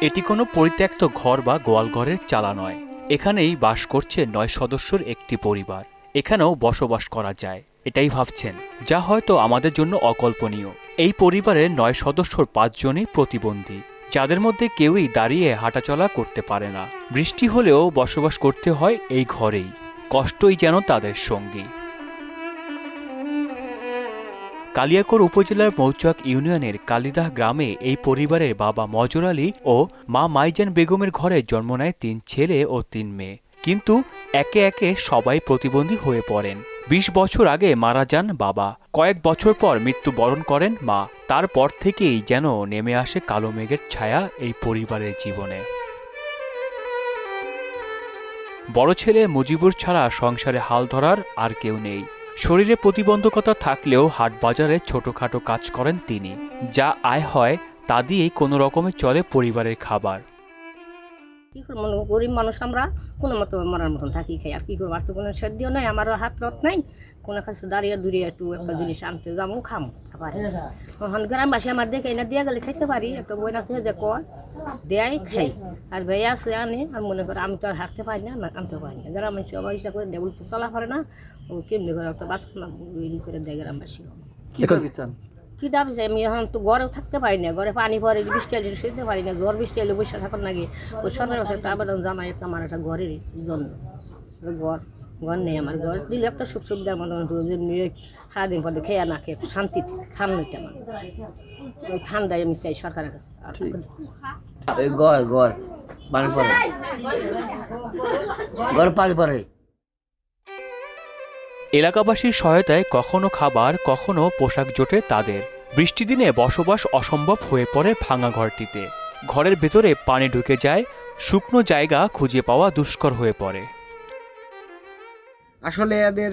এটি কোনো পরিত্যক্ত ঘর বা গোয়ালঘরের চালা নয়। এখানেই বাস করছে নয় সদস্যর একটি পরিবার। এখানেও বসবাস করা যায়। এটাই ভাবছেন। যা হয়তো আমাদের জন্য অকল্পনীয়। এই পরিবারের নয় সদস্যর পাঁচজনই প্রতিবন্ধী। যাদের মধ্যে কেউই দাঁড়িয়ে হাঁটাচলা করতে পারে না। বৃষ্টি হলেও বসবাস করতে হয় এই ঘরেই। কষ্টই যেন তাদের সঙ্গী। কালিয়াকোর উপজেলার মৌচাক ইউনিয়নের কালিদাহ গ্রামে এই পরিবারের বাবা মজর আলী ও মা মাইজান বেগমের ঘরে জন্ম নেয় তিন ছেলে ও তিন মেয়ে। কিন্তু একে একে সবাই প্রতিবন্ধী হয়ে পড়েন। বিশ বছর আগে মারা যান বাবা। কয়েক বছর পর মৃত্যুবরণ করেন মা। তারপর থেকেই যেন নেমে আসে কালো মেঘের ছায়া এই পরিবারের জীবনে। বড় ছেলে মুজিবুর ছাড়া সংসারে হাল ধরার আর কেউ নেই। শরীরে প্রতিবন্ধকতা থাকলেও হাট বাজারে ছোটখাটো কাজ করেন তিনি, যা আয় হয় তা দিয়েই কোনো রকমে চলে পরিবারের খাবার। কি করব? মনে গরিব মানুষ আমরা কোনো মতো মরার মতন থাকি খাই। আর কি করব? আর তো কোনো সাধ্যও নাই আমারও হাত রত নাই। কোনো কাছে দাঁড়িয়ে দূরে একটু একটা জিনিস আনতে যাব খামো খাবার। এখন গ্রামবাসী আমার দেখে এনে দিয়ে গেলে খাইতে পারি। একটা বই আছে যে কয় দেয় খাই আর ভাইয়া আছে আনে। আর মনে করে আমি তো আর হাঁটতে পারি না না আনতে পারি না। গ্রামবাসী সবাই ইচ্ছা করে দেয় তো চলা পারে না। ও কেমনি করে একটা বাস করে দেয় গ্রামবাসী। কি চান? কি দাবি চাই আমি এখন তো ঘরেও থাকতে পারি না ঘরে পানি পরে বৃষ্টি এলে শুতে পারি না ঝড় বৃষ্টি এলে বসে থাকার নাকি? ওই সরকারের কাছে একটা আবেদন জানাই আমার একটা ঘরের জন্য। ঘর ঘর নেই আমার ঘর দিলে একটা সুখ সুবিধার মতো মেয়ে সারাদিন পরে খেয়ে না খেয়ে একটু শান্তিতে ঠান্ডাতে আমার। ওই ঠান্ডায় আমি চাই সরকারের কাছে। গড় গড় পানি পড়ে গড় পানি পড়ে এলাকাবাসীর সহায়তায় কখনো খাবার, কখনো পোশাক জোটে তাদের। বৃষ্টি দিনে বসবাস অসম্ভব হয়ে পড়ে ভাঙা ঘরটিতে। ঘরের ভেতরে পানি ঢুকে যায়, শুকনো জায়গা খুঁজে পাওয়া দুষ্কর হয়ে পড়ে। আসলে এদের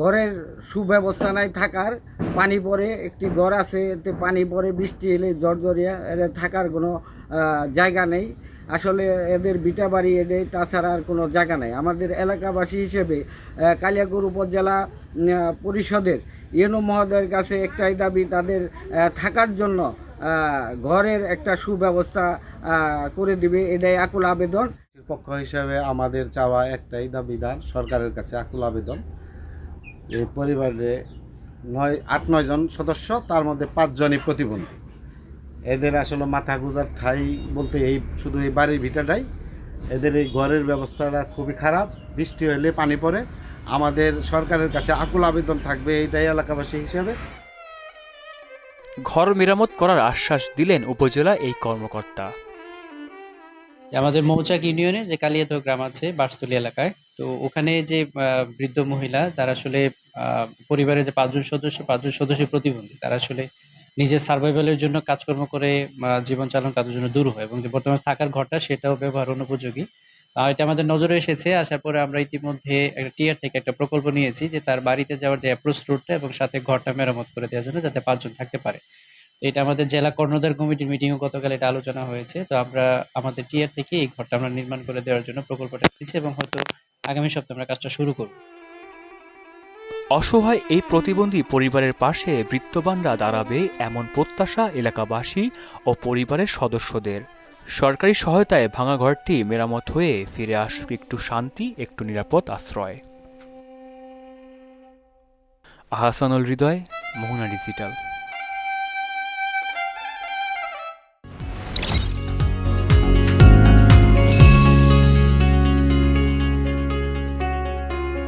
ঘরের সুব্যবস্থা নাই থাকার, পানি পড়ে, একটি ঘর আছে, এতে পানি পড়ে, বৃষ্টি এলে জর্জরিয়া এদের থাকার কোনো জায়গা নেই। আসলে এদের বিটা বাড়ি, এদের তাছাড়া আর কোনো জায়গা নাই। আমাদের এলাকাবাসী হিসেবে কালিয়াকুর উপজেলা পরিষদের ইয়েনু মহোদয়ের কাছে একটাই দাবি, তাদের থাকার জন্য ঘরের একটা সুব্যবস্থা করে দিবে। এটাই আকুল আবেদন। পক্ষ হিসাবে আমাদের চাওয়া একটাই দাবিদার, সরকারের কাছে আকুল আবেদন। এই পরিবারে নয়, আট, নয় জন সদস্য, তার মধ্যে পাঁচজনই প্রতিবন্ধী। এদের আসলে মাথা গুজার ঠাই বলতে এই শুধু এই বাড়ির ভিটাটাই এদের এই ঘরের ব্যবস্থাটা খুবই খারাপ বৃষ্টি হলে পানি পড়ে। আমাদের সরকারের কাছে আকুল আবেদন থাকবে এইটাই এলাকাবাসী হিসেবে। ঘর মেরামত করার আশ্বাস দিলেন উপজেলা এই কর্মকর্তা। আমাদের মৌচাক ইউনিয়নে যে কালিয়াদহ গ্রাম আছে বাঁশতলী এলাকায় তো ওখানে যে বৃদ্ধ মহিলা তারা আসলে পরিবারের যে পাঁচজন সদস্য পাঁচজন সদস্য প্রতিবন্ধী তারা আসলে নিজের সার্ভাইভালের জন্য কাজকর্ম করে জীবন চালন তাদের জন্য দূর হয় এবং যে বর্তমানে থাকার ঘরটা সেটাও ব্যবহার অনুপযোগী। এটা আমাদের নজরে এসেছে, আসার পরে আমরা ইতিমধ্যে একটা টিয়ার থেকে একটা প্রকল্প নিয়েছি যে তার বাড়িতে যাওয়ার যে অ্যাপ্রোচ রুটটা এবং সাথে ঘরটা মেরামত করে দেওয়ার জন্য যাতে পাঁচজন থাকতে পারে। এটা আমাদের জেলা কর্ণধার কমিটির মিটিংও গতকাল এটা আলোচনা হয়েছে। তো আমরা, আমাদের টিয়ার থেকে এই ঘরটা আমরা নির্মাণ করে দেওয়ার জন্য প্রকল্পটা দিচ্ছি এবং হয়তো আগামী সপ্তাহে আমরা কাজটা শুরু করব। অসহায় এই প্রতিবন্ধী পরিবারের পাশে বৃত্তবানরা দাঁড়াবে এমন প্রত্যাশা এলাকাবাসী ও পরিবারের সদস্যদের। সরকারি সহায়তায় ভাঙা ঘরটি মেরামত হয়ে ফিরে আসবে একটু শান্তি, একটু নিরাপদ আশ্রয়। আহসানুল হৃদয়, মোহনা ডিজিটাল।